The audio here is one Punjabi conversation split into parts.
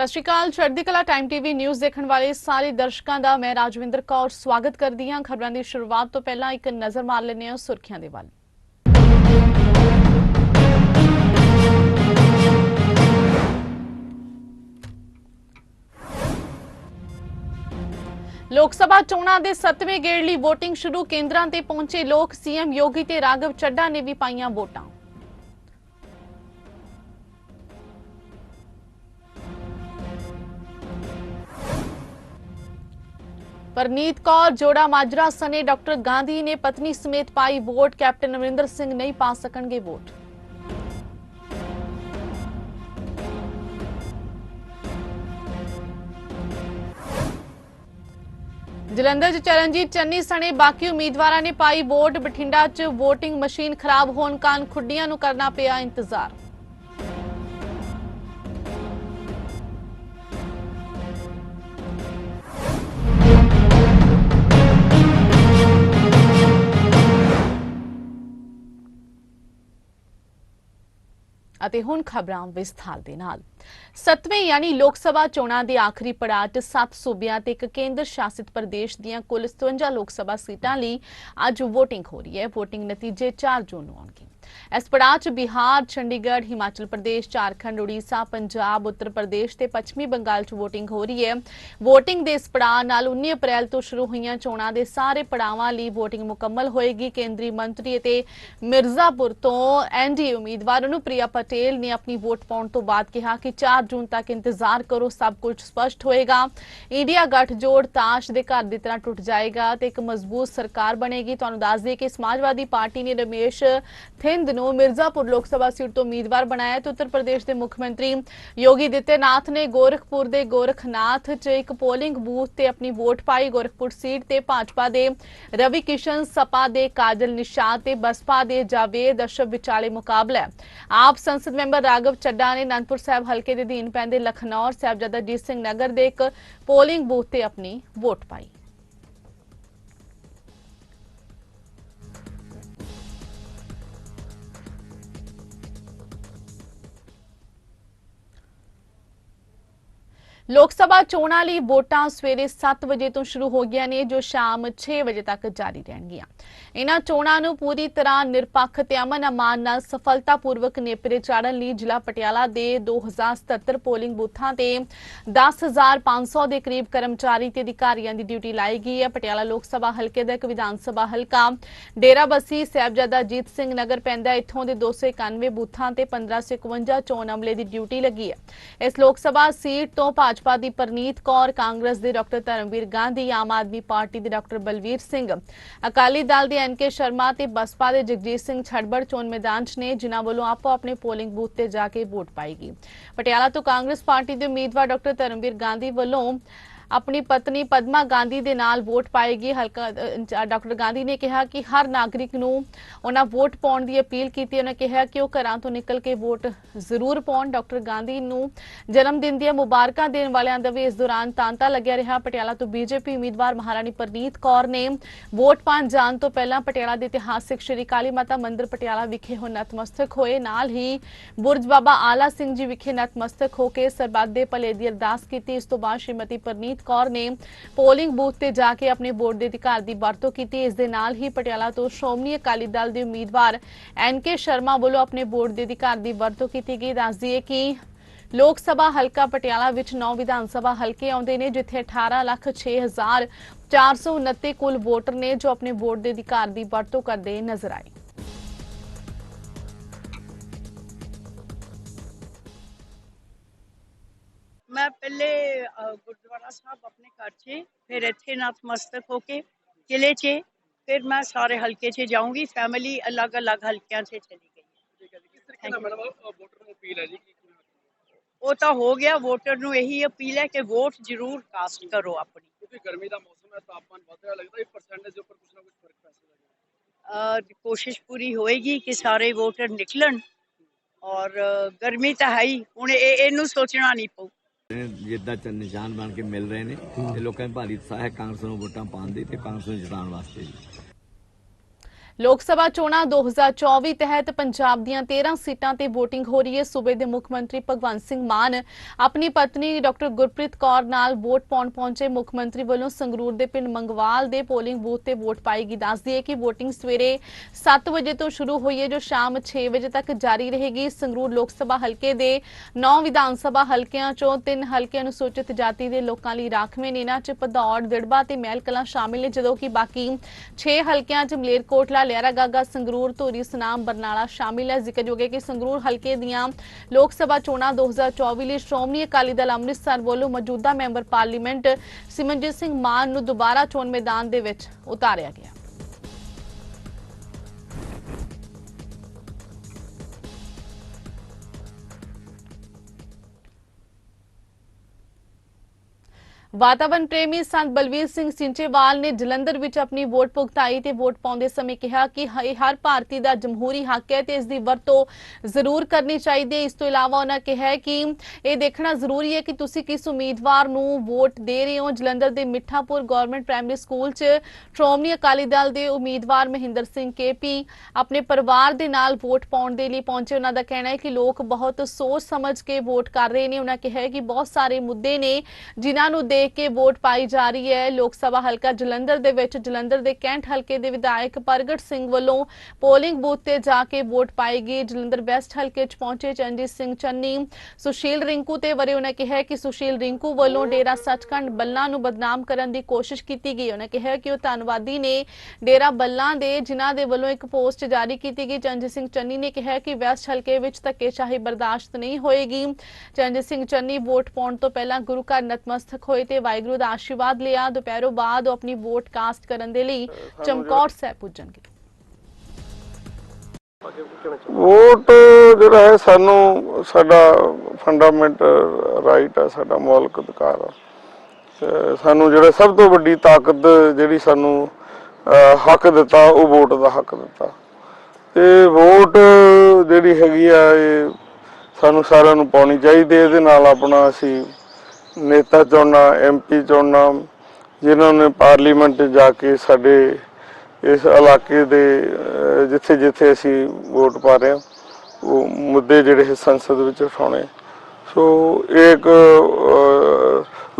ਸਤਿ ਸ਼੍ਰੀ ਅਕਾਲ। ਚੜ੍ਹਦੀ ਕਲਾ ਟਾਈਮ ਟੀਵੀ ਨਿਊਜ਼ ਦੇਖਣ ਵਾਲੇ ਸਾਰੇ ਦਰਸ਼ਕਾਂ ਦਾ ਮੈਂ ਰਾਜਵਿੰਦਰ ਕੌਰ ਸਵਾਗਤ ਕਰਦੀ ਹਾਂ। ਖਬਰਾਂ ਦੀ ਸ਼ੁਰੂਆਤ ਤੋਂ ਪਹਿਲਾਂ ਇੱਕ ਨਜ਼ਰ ਮਾਰ ਲੈਂਦੇ ਹਾਂ ਸੁਰਖੀਆਂ ਦੇ ਵੱਲ। ਲੋਕ ਸਭਾ ਚੋਣਾਂ ਦੇ 7ਵੇਂ ਗੇੜ ਲਈ VOTING ਸ਼ੁਰੂ, ਕੇਂਦਰਾਂ ਤੇ ਪਹੁੰਚੇ ਲੋਕ ਸੀਐਮ ਯੋਗੀ ਤੇ ਰਾਘਵ ਚੱਡਾ ਨੇ ਵੀ ਪਾਈਆਂ ਵੋਟਾਂ। ਪਰਨੀਤ ਕੌਰ, ਜੋੜਾ ਮਾਜਰਾ, ਸਨੇ ਡਾਕਟਰ ਗਾਂਧੀ ਨੇ ਪਤਨੀ ਸਮੇਤ ਪਾਈ ਵੋਟ। ਕੈਪਟਨ ਅਮਰਿੰਦਰ ਸਿੰਘ ਨਹੀਂ ਪਾ ਸਕਣਗੇ ਵੋਟ। ਜਲੰਧਰ 'ਚ ਚਰਨਜੀਤ ਚੰਨੀ ਸਣੇ ਬਾਕੀ ਉਮੀਦਵਾਰਾਂ ਨੇ ਪਾਈ ਵੋਟ। ਬਠਿੰਡਾ 'ਚ VOTING ਮਸ਼ੀਨ ਖਰਾਬ ਹੋਣ ਕਾਰਨ ਖੁੱਡੀਆਂ ਨੂੰ ਕਰਨਾ ਪਿਆ ਇੰਤਜ਼ਾਰ। ਅਤੇ ਹੁਣ ਖਬਰਾਂ ਵਿਸਥਾਰ ਦੇ ਨਾਲ। ਸੱਤਵੇਂ ਯਾਨੀ ਲੋਕ ਸਭਾ ਚੋਣਾਂ ਦੇ ਆਖਰੀ ਪੜਾਅ 'ਚ ਸੱਤ ਸੂਬਿਆਂ ਤੇ ਇੱਕ ਕੇਂਦਰ ਸ਼ਾਸਿਤ ਪ੍ਰਦੇਸ਼ ਦੀਆਂ ਕੁੱਲ 57 ਲੋਕ ਸਭਾ ਸੀਟਾਂ ਲਈ ਅੱਜ VOTING ਹੋ ਰਹੀ ਹੈ। VOTING ਨਤੀਜੇ 4 ਜੂਨ ਨੂੰ ਆਉਣਗੇ। ਇਸ ਪੜਾਅ 'ਚ ਬਿਹਾਰ, ਚੰਡੀਗੜ੍ਹ, ਹਿਮਾਚਲ ਪ੍ਰਦੇਸ਼, ਝਾਰਖੰਡ, ਉੜੀਸਾ, ਪੰਜਾਬ, ਉੱਤਰ ਪ੍ਰਦੇਸ਼ ਤੇ ਪੱਛਮੀ ਬੰਗਾਲ 'ਚ VOTING ਹੋ ਰਹੀ ਹੈ। VOTING ਦੇ ਇਸ ਪੜਾਅ ਨਾਲ 19 ਅਪ੍ਰੈਲ ਤੋਂ ਸ਼ੁਰੂ ਹੋਈਆਂ ਚੋਣਾਂ ਦੇ ਸਾਰੇ ਪੜਾਵਾਂ ਲਈ VOTING ਮੁਕੰਮਲ ਹੋਏਗੀ। ਕੇਂਦਰੀ ਮੰਤਰੀ ਅਤੇ ਮਿਰਜ਼ਾਪੁਰ ਤੋਂ ਐਨਡੀਏ ਉਮੀਦਵਾਰ ਅਨੁਪ੍ਰਿਆ ਪਟੇਲ ਨੇ ਆਪਣੀ ਵੋਟ ਪਾਉਣ ਤੋਂ ਬਾਅਦ ਕਿਹਾ ਕਿ 4 ਜੂਨ ਤੱਕ ਇੰਤਜ਼ਾਰ ਕਰੋ, ਸਭ ਕੁਝ ਸਪਸ਼ਟ ਹੋਏਗਾ। ਇੰਡੀਆ ਗੱਠਜੋੜ ਤਾਸ਼ ਦੇ ਘਰ ਦੀ ਤਰ੍ਹਾਂ ਟੁੱਟ ਜਾਏਗਾ ਤੇ ਇੱਕ ਮਜ਼ਬੂਤ ਸਰਕਾਰ ਬਣੇਗੀ। ਤੁਹਾਨੂੰ ਦੱਸ ਦਈਏ ਕਿ ਸਮਾਜਵਾਦੀ ਪਾਰਟੀ ਨੇ ਰਮੇਸ਼ ਥਿੰਦ ਨੂੰ ਮਿਰਜ਼ਾਪੁਰ ਲੋਕ ਸਭਾ ਸੀਟ ਤੋਂ ਉਮੀਦਵਾਰ ਬਣਾਇਆ ਹੈ ਤੇ ਉੱਤਰ ਪ੍ਰਦੇਸ਼ ਦੇ ਮੁੱਖ ਮੰਤਰੀ ਯੋਗੀ ਦਿੱਤੇਨਾਥ ਨੇ ਗੋਰਖਪੁਰ ਦੇ ਗੋਰਖਨਾਥ 'ਚ ਇੱਕ ਪੋਲਿੰਗ ਬੂਥ ਤੇ ਆਪਣੀ ਵੋਟ ਪਾਈ। ਗੋਰਖਪੁਰ ਸੀਟ ਤੇ ਭਾਜਪਾ ਦੇ ਰਵੀ ਕਿਸ਼ਨ ਸਪਾ ਦੇ ਕਾਜਲ ਨਿਸ਼ਾਦ ਤੇ ਬਸਪਾ ਦੇ ਜਾਵੇਦ ਅਸ਼ਰਫ ਵਿਚਾਲੇ ਮੁਕਾਬਲਾ। ਆਪ ਸੰਸਦ ਮੈਂਬਰ ਰਾਘਵ ਚੱਡਾ ਨੇ ਅਨੰਦਪੁਰ ਸਾਹਿਬ ਹਲਕੇ ਦੇ ਅਧੀਨ ਪੈਂਦੇ ਲਖਨੌਰ ਸਾਹਿਬਜ਼ਾਦਾ ਜੀਤ ਸਿੰਘ ਨਗਰ ਦੇ ਇੱਕ ਪੋਲਿੰਗ ਬੂਥ ਤੇ ਆਪਣੀ ਵੋਟ ਪਾਈ। ਲੋਕ ਸਭਾ ਚੋਣਾਂ ਲਈ ਵੋਟਾਂ ਸਵੇਰੇ 7 ਵਜੇ ਤੋਂ ਸ਼ੁਰੂ ਹੋ ਗਈਆਂ ਨੇ, ਜੋ ਸ਼ਾਮ 6 ਵਜੇ ਤੱਕ ਜਾਰੀ ਰਹਿਣਗੀਆਂ। ਇਹਨਾਂ ਚੋਣਾਂ ਨੂੰ ਪੂਰੀ ਤਰ੍ਹਾਂ ਨਿਰਪੱਖ ਤੇ ਅਮਨ ਅਮਾਨ ਨਾਲ ਸਫਲਤਾਪੂਰਵਕ ਨੇਪਰੇ ਚਾੜਨ ਲਈ ਜ਼ਿਲ੍ਹਾ ਪਟਿਆਲਾ ਦੇ 2077 ਪੋਲਿੰਗ ਬੂਥਾਂ ਤੇ 10500 ਦੇ ਕਰੀਬ ਕਰਮਚਾਰੀ ਤੇ ਅਧਿਕਾਰੀਆਂ ਦੀ ਡਿਊਟੀ ਲਾਈ ਗਈ ਹੈ। ਪਟਿਆਲਾ ਲੋਕ ਸਭਾ ਹਲਕੇ ਦਾ ਇੱਕ ਵਿਧਾਨ ਸਭਾ ਹਲਕਾ। ਡੇਰਾਬੱਸੀ ਸਾਹਿਬਜ਼ਾਦਾ ਜੀਤ ਸਿੰਘ ਨਗਰ ਪੈਂਦਾ ਇੱਥੋਂ ਦੇ 291 ਬੂਥਾਂ ਤੇ 1551 ਚੋਣ ਅਮਲੇ ਦੀ ਡਿਊਟੀ ਲੱਗੀ ਹੈ। ਇਸ ਲੋਕ ਸਭਾ ਸੀਟ ਤੋਂ ਭਾਜਪਾ ਦੀ ਪਰਨੀਤ ਕੌਰ, ਕਾਂਗਰਸ ਦੇ ਡਾਕਟਰ ਧਰਮਵੀਰ ਗਾਂਧੀ, ਆਮ ਆਦਮੀ ਪਾਰਟੀ ਦੇ ਡਾਕਟਰ ਬਲਵੀਰ ਸਿੰਘ। ਅਕਾਲੀ ਦਲ ਦੇ ਐਨ ਕੇ ਸ਼ਰਮਾ ਤੇ ਬਸਪਾ ਦੇ ਜਗਜੀਤ ਸਿੰਘ ਛੜਬੜ ਚੋਣ ਮੈਦਾਨ 'ਚ ਨੇ, ਜਿਨ੍ਹਾਂ ਵੱਲੋਂ ਆਪੋ ਆਪਣੇ ਪੋਲਿੰਗ ਬੂਥ ਤੇ ਜਾ ਕੇ ਵੋਟ ਪਾਏਗੀ ਪਟਿਆਲਾ ਤੋਂ ਕਾਂਗਰਸ ਪਾਰਟੀ ਦੇ ਉਮੀਦਵਾਰ ਡਾਕਟਰ ਧਰਮਵੀਰ ਗਾਂਧੀ ਵੱਲੋਂ ਆਪਣੀ ਪਤਨੀ ਪਦਮਾ ਗਾਂਧੀ ਦੇ ਨਾਲ ਵੋਟ ਪਾਏਗੀ ਹਲਕਾ ਡਾਕਟਰ ਗਾਂਧੀ ਨੇ ਕਿਹਾ ਕਿ ਹਰ ਨਾਗਰਿਕ ਨੂੰ ਉਹਨਾਂ ਵੋਟ ਪਾਉਣ ਦੀ ਅਪੀਲ ਕੀਤੀ। ਉਹਨਾਂ ਕਿਹਾ ਕਿ ਉਹ ਘਰਾਂ ਤੋਂ ਨਿਕਲ ਕੇ ਵੋਟ ਜ਼ਰੂਰ ਪਾਉਣ। ਡਾਕਟਰ ਗਾਂਧੀ ਨੂੰ ਜਨਮ ਦਿਨ ਦੀਆਂ ਮੁਬਾਰਕਾਂ ਦੇਣ ਵਾਲਿਆਂ ਦਾ ਵੀ ਇਸ ਦੌਰਾਨ ਤਾਂਤਾ ਲੱਗਿਆ ਰਿਹਾ। ਪਟਿਆਲਾ ਤੋਂ ਬੀਜੇਪੀ ਉਮੀਦਵਾਰ ਮਹਾਰਾਣੀ ਪ੍ਰਨੀਤ ਕੌਰ ਨੇ ਵੋਟ ਪਾਉਣ ਜਾਣ ਤੋਂ ਪਹਿਲਾਂ ਪਟਿਆਲਾ ਦੇ ਇਤਿਹਾਸਿਕ ਸ਼੍ਰੀ ਕਾਲੀ ਮਾਤਾ ਮੰਦਿਰ ਪਟਿਆਲਾ ਵਿਖੇ ਹੁਣ ਨਤਮਸਤਕ ਹੋਏ। ਨਾਲ ਹੀ ਬੁਰਜ ਬਾਬਾ ਆਲਾ ਸਿੰਘ ਜੀ ਵਿਖੇ ਨਤਮਸਤਕ ਹੋ ਕੇ ਸਰਬੱਤ ਦੇ ਭਲੇ ਦੀ ਅਰਦਾਸ ਕੀਤੀ। ਇਸ ਤੋਂ ਬਾਅਦ ਸ਼੍ਰੀਮਤੀ ਪ੍ਰਨੀਤ ਕੌਰ ਨੇ ਪੋਲਿੰਗ ਬੂਥ ਤੇ ਜਾ ਕੇ ਆਪਣੇ ਵੋਟ ਦੇ ਅਧਿਕਾਰ ਦੀ ਵਰਤੋਂ ਕੀਤੀ। ਇਸ ਦੇ ਨਾਲ ਹੀ ਪਟਿਆਲਾ ਤੋਂ ਸ਼੍ਰੋਮਣੀ ਅਕਾਲੀ ਦਲ ਦੇ ਉਮੀਦਵਾਰ ਐਨ ਕੇ ਸ਼ਰਮਾ ਵੱਲੋਂ ਆਪਣੇ ਵੋਟ ਦੇ ਅਧਿਕਾਰ ਦੀ ਵਰਤੋਂ ਕੀਤੀ ਗਈ। ਦੱਸਦੀ ਦਈਏ ਕਿ ਲੋਕ ਸਭਾ ਹਲਕਾ ਪਟਿਆਲਾ ਵਿੱਚ 9 ਵਿਧਾਨ ਸਭਾ ਹਲਕੇ ਆਉਂਦੇ ਨੇ, ਜਿੱਥੇ 18 ਲੱਖ 6 ਹਜ਼ਾਰ 429 ਕੁੱਲ ਵੋਟਰ ਨੇ ਜੋ ਆਪਣੇ ਵੋਟ ਦੇ ਅਧਿਕਾਰ ਦੀ ਵਰਤੋਂ ਕਰਦੇ ਨਜ਼ਰ ਆਏ। ਮੈਂ ਪਹਿਲੇ ਅ, ਗੁਰਦੁਆਰਾ ਸਾਹਿਬ ਆਪਣੇ ਘਰ 'ਚ ਫਿਰ ਇੱਥੇ ਨਤਮਸਤਕ ਹੋ ਕੇ ਕਿਲੇ 'ਚ ਫਿਰ ਮੈਂ ਸਾਰੇ ਹਲਕੇ 'ਚ ਜਾਊਂਗੀ ਫੈਮਿਲੀ ਅਲੱਗ-ਅਲੱਗ ਹਲਕਿਆਂ 'ਚ ਚਲੀ ਗਈ ਹੈ। ਠੀਕ ਹੈ ਜੀ ਕਿਸ ਤਰੀਕੇ ਨਾਲ ਮੈਡਮ ਵੋਟਰ ਨੂੰ ਅਪੀਲ ਹੈ ਜੀ ਕਿ ਉਹ ਤਾਂ ਹੋ ਗਿਆ ਵੋਟਰ ਨੂੰ ਇਹੀ ਅਪੀਲ ਹੈ ਕਿ ਵੋਟ ਜ਼ਰੂਰ ਕਾਸਟ ਕਰੋ ਆਪਣੀ ਕਿਉਂਕਿ ਗਰਮੀ ਦਾ ਮੌਸਮ ਹੈ ਤਾਪਮਾਨ ਵਧ ਰਿਹਾ ਲੱਗਦਾ ਹੈ ਪਰਸੈਂਟੇਜ ਦੇ ਉੱਪਰ ਕੁਝ ਨਾ ਕੁਝ ਫ਼ਰਕ ਪੈ ਸਕਦਾ ਹੈ ਅ, ਕੋਸ਼ਿਸ਼ ਪੂਰੀ ਹੋਏਗੀ ਕਿ ਸਾਰੇ ਵੋਟਰ ਨਿਕਲਣ ਔਰ ਅ, ਗਰਮੀ ਤਾਂ ਹੈ ਹੀ ਹੁਣ ਇਹ ਇਹਨੂੰ ਸੋਚਣਾ ਨਹੀਂ ਪਊ ਨੇ ਜਿੱਦਾਂ ਚ ਨਿਸ਼ਾਨ ਬਣ ਕੇ ਮਿਲ ਰਹੇ ਨੇ ਤੇ ਲੋਕਾਂ ਦੀ ਭਾਰੀ ਉਤਸ਼ਾਹ ਹੈ ਕਾਂਗਰਸ ਨੂੰ ਵੋਟਾਂ ਪਾਉਣ ਦੀ ਤੇ ਕਾਂਗਰਸ ਨੂੰ ਜਿਤਾਉਣ ਵਾਸਤੇ ਜੀ। ਲੋਕ ਸਭਾ ਚੋਣਾਂ 2024 ਤਹਿਤ ਪੰਜਾਬ ਦੀਆਂ 13 ਸੀਟਾਂ ਤੇ VOTING ਹੋ ਰਹੀ ਹੈ। ਸੂਬੇ ਦੇ ਮੁੱਖ ਮੰਤਰੀ ਭਗਵੰਤ ਸਿੰਘ ਮਾਨ ਆਪਣੀ ਪਤਨੀ ਡਾਕਟਰ ਗੁਰਪ੍ਰੀਤ ਕੌਰ ਨਾਲ ਵੋਟ ਪਾਉਣ ਪਹੁੰਚੇ। ਮੁੱਖ ਮੰਤਰੀ ਵੱਲੋਂ ਸੰਗਰੂਰ ਦੇ ਪਿੰਡ ਮੰਗਵਾਲ ਦੇ ਪੋਲਿੰਗ ਬੂਥ ਤੇ ਵੋਟ ਪਾਏਗੀ ਦੱਸਦੀ ਹੈ ਕਿ VOTING ਸਵੇਰੇ 7 ਵਜੇ ਤੋਂ ਸ਼ੁਰੂ ਹੋਈ ਹੈ, ਜੋ ਸ਼ਾਮ 6 ਵਜੇ ਤੱਕ ਜਾਰੀ ਰਹੇਗੀ। ਸੰਗਰੂਰ ਲੋਕ ਸਭਾ ਹਲਕੇ ਦੇ 9 ਵਿਧਾਨ ਸਭਾ ਹਲਕਿਆਂ ਚੋਂ ਤਿੰਨ ਹਲਕੇ ਅਨੁਸੂਚਿਤ ਜਾਤੀ ਦੇ ਲੋਕਾਂ ਲਈ ਰਾਖਵੇਂ ਨੇ। ਇਹਨਾਂ 'ਚ ਭਦੌੜ, ਦਿੜਬਾ ਤੇ ਮਹਿਲ ਕਲਾਂ ਸ਼ਾਮਿਲ ਨੇ, ਜਦੋਂ ਕਿ ਬਾਕੀ 6 ਹਲਕਿਆਂ 'ਚ ਮਲੇਰਕੋਟਲਾ ਲਿਆਰਾ ਗਾਗਾ ਸੰਗਰੂਰ, ਧੂਰੀ, ਸਨਾਮ, ਬਰਨਾਲਾ ਸ਼ਾਮਿਲ ਹੈ। ਜ਼ਿਕਰਯੋਗ ਹੈ ਕਿ ਸੰਗਰੂਰ ਹਲਕੇ ਦੀਆਂ ਲੋਕ ਸਭਾ ਚੋਣਾਂ 2024 ਲਈ ਸ਼੍ਰੋਮਣੀ ਅਕਾਲੀ ਦਲ ਅੰਮ੍ਰਿਤਸਰ ਵੱਲੋਂ ਮੌਜੂਦਾ ਮੈਂਬਰ ਪਾਰਲੀਮੈਂਟ ਸਿਮਰਨਜੀਤ ਸਿੰਘ ਮਾਨ ਨੂੰ ਦੁਬਾਰਾ ਚੋਣ ਮੈਦਾਨ ਦੇ ਵਿੱਚ ਉਤਾਰਿਆ ਗਿਆ। ਵਾਤਾਵਰਣ ਪ੍ਰੇਮੀ ਸੰਤ ਬਲਵੀਰ ਸਿੰਘ ਸਿੰਚੇਵਾਲ ਨੇ ਜਲੰਧਰ ਵਿੱਚ ਆਪਣੀ ਵੋਟ ਭੁਗਤਾਈ ਤੇ ਵੋਟ ਪਾਉਂਦੇ ਸਮੇਂ ਕਿਹਾ ਕਿ ਹਰ ਭਾਰਤੀ ਦਾ ਜਮਹੂਰੀ ਹੱਕ ਹੈ ਤੇ ਇਸ ਦੀ ਵਰਤੋਂ ਜ਼ਰੂਰ ਕਰਨੀ ਚਾਹੀਦੀ ਹੈ। ਇਸ ਤੋਂ ਇਲਾਵਾ ਉਹਨਾਂ ਕਿਹਾ ਕਿ ਇਹ ਦੇਖਣਾ ਜ਼ਰੂਰੀ ਹੈ ਕਿ ਤੁਸੀਂ ਕਿਸ ਉਮੀਦਵਾਰ ਨੂੰ ਵੋਟ ਦੇ ਰਹੇ ਹੋ। ਜਲੰਧਰ ਦੇ ਮਿੱਠਾਪੁਰ ਗਵਰਨਮੈਂਟ ਪ੍ਰਾਇਮਰੀ ਸਕੂਲ 'ਚ ਸ਼੍ਰੋਮਣੀ ਅਕਾਲੀ ਦਲ ਦੇ ਉਮੀਦਵਾਰ ਮਹਿੰਦਰ ਸਿੰਘ ਕੇਪੀ ਆਪਣੇ ਪਰਿਵਾਰ ਦੇ ਨਾਲ ਵੋਟ ਪਾਉਣ ਦੇ ਲਈ ਪਹੁੰਚੇ। ਉਹਨਾਂ ਦਾ ਕਹਿਣਾ ਹੈ ਕਿ ਲੋਕ ਬਹੁਤ ਸੋਚ ਸਮਝ ਕੇ ਵੋਟ ਕਰ ਰਹੇ ਨੇ। ਉਹਨਾਂ ਕਿਹਾ ਕਿ ਬਹੁਤ ਸਾਰੇ ਮੁੱਦੇ ਨੇ ਜਿਨ੍ਹਾਂ ਨੂੰ ਦੇਖ ਕੇ ਵੋਟ ਪਾਈ ਜਾ ਰਹੀ ਹੈ। ਲੋਕ ਸਭਾ ਹਲਕਾ ਜਲੰਧਰ ਦੇ ਵਿੱਚ, ਜਲੰਧਰ ਦੇ ਕੈਂਟ ਹਲਕੇ ਦੇ ਵਿਧਾਇਕ ਪ੍ਰਗਟ ਸਿੰਘ ਵੱਲੋਂ ਪੋਲਿੰਗ ਬੂਥ ਤੇ ਜਾ ਕੇ ਵੋਟ ਪਾਈ ਗਈ। ਜਲੰਧਰ ਵੈਸਟ ਹਲਕੇ 'ਚ ਪਹੁੰਚੇ ਚੰਜੀਤ ਸਿੰਘ ਚੰਨੀ, ਸੁਸ਼ੀਲ ਰਿੰਕੂ ਤੇ ਵਰੇ ਉਹਨਾਂ ਕਿਹਾ ਕਿ ਸੁਸ਼ੀਲ ਰਿੰਕੂ ਵੱਲੋਂ ਡੇਰਾ ਸੱਚਖੰਡ ਬੱਲਾ ਨੂੰ ਬਦਨਾਮ ਕਰਨ ਦੀ ਕੋਸ਼ਿਸ਼ ਕੀਤੀ ਗਈ। ਉਹਨਾਂ ਕਿਹਾ ਕਿ ਉਹ ਧੰਨਵਾਦੀ ਨੇ ਡੇਰਾ ਬੱਲਾ ਦੇ, ਜਿਨ੍ਹਾਂ ਦੇ ਵੱਲੋਂ ਇੱਕ ਪੋਸਟ ਜਾਰੀ ਕੀਤੀ ਗਈ। ਚੰਜੀਤ ਸਿੰਘ ਚੰਨੀ ਨੇ ਕਿਹਾ ਕਿ ਵੈਸਟ ਹਲਕੇ ਵਿੱਚ ਧੱਕੇਸ਼ਾਹੀ ਬਰਦਾਸ਼ਤ ਨਹੀਂ ਹੋਏਗੀ। ਚੰਜੀਤ ਸਿੰਘ ਚੰਨੀ ਵੋਟ ਪਾਉਣ ਤੋਂ ਪਹਿਲਾਂ ਗੁਰੂ ਘਰ ਨਤਮਸਤਕ ਹੋਏ ਤੇ ਵਾਹਿਗੁਰੂ ਦਾ ਆਸ਼ੀਰਵਾਦ ਲਿਆ। ਦੁਪਹਿਰੋਂ ਬਾਅਦ ਉਹ ਆਪਣੀ ਵੋਟ ਕਾਸਟ ਕਰਨ ਦੇ ਲਈ ਚਮਕੌਰ ਸਾਹਿਬ ਪੁੱਜਣਗੇ। ਵੋਟ ਜਿਹੜਾ ਹੈ ਸਾਨੂੰ ਸਾਡਾ ਫੰਡਾਮੈਂਟਲ ਰਾਈਟ ਹੈ ਸਾਡਾ ਮੌਲਿਕ ਅਧਿਕਾਰ ਆ। ਤੇ ਸਾਨੂੰ ਜਿਹੜਾ ਸਭ ਤੋਂ ਵੱਡੀ ਤਾਕਤ ਜਿਹੜੀ ਸਾਨੂੰ ਹੱਕ ਦਿੱਤਾ ਉਹ ਵੋਟ ਦਾ ਹੱਕ ਦਿੱਤਾ। ਤੇ ਵੋਟ ਜਿਹੜੀ ਹੈਗੀ ਆ ਇਹ ਸਾਨੂੰ ਸਾਰਿਆਂ ਨੂੰ ਪਾਉਣੀ ਚਾਹੀਦੀ ਹੈ। ਇਹਦੇ ਨਾਲ ਆਪਣਾ ਅਸੀਂ ਨੇਤਾ ਚੁਣਨਾ ਐਮਪੀ ਚੁਣਨਾ ਜਿਨ੍ਹਾਂ ਨੇ ਪਾਰਲੀਮੈਂਟ 'ਚ ਜਾ ਕੇ ਸਾਡੇ ਇਸ ਇਲਾਕੇ ਦੇ ਜਿੱਥੇ ਜਿੱਥੇ ਅਸੀਂ ਵੋਟ ਪਾ ਰਹੇ ਹਾਂ, ਉਹ ਮੁੱਦੇ ਜਿਹੜੇ ਹੈ ਸੰਸਦ ਵਿੱਚ ਉਠਾਉਣੇ। ਸੋ ਇਹ ਇੱਕ